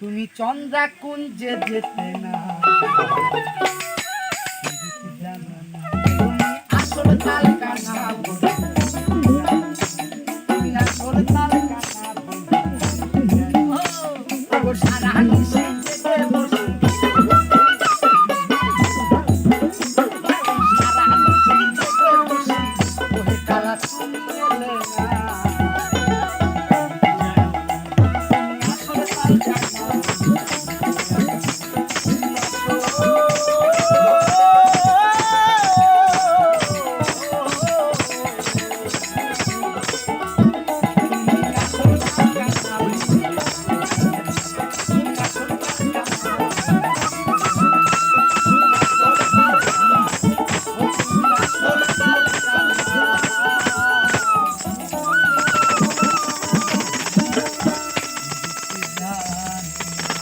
তুমি চন্দ্রা কোন যে যেতে না। আসল তাল কানা তুমি আসল তাল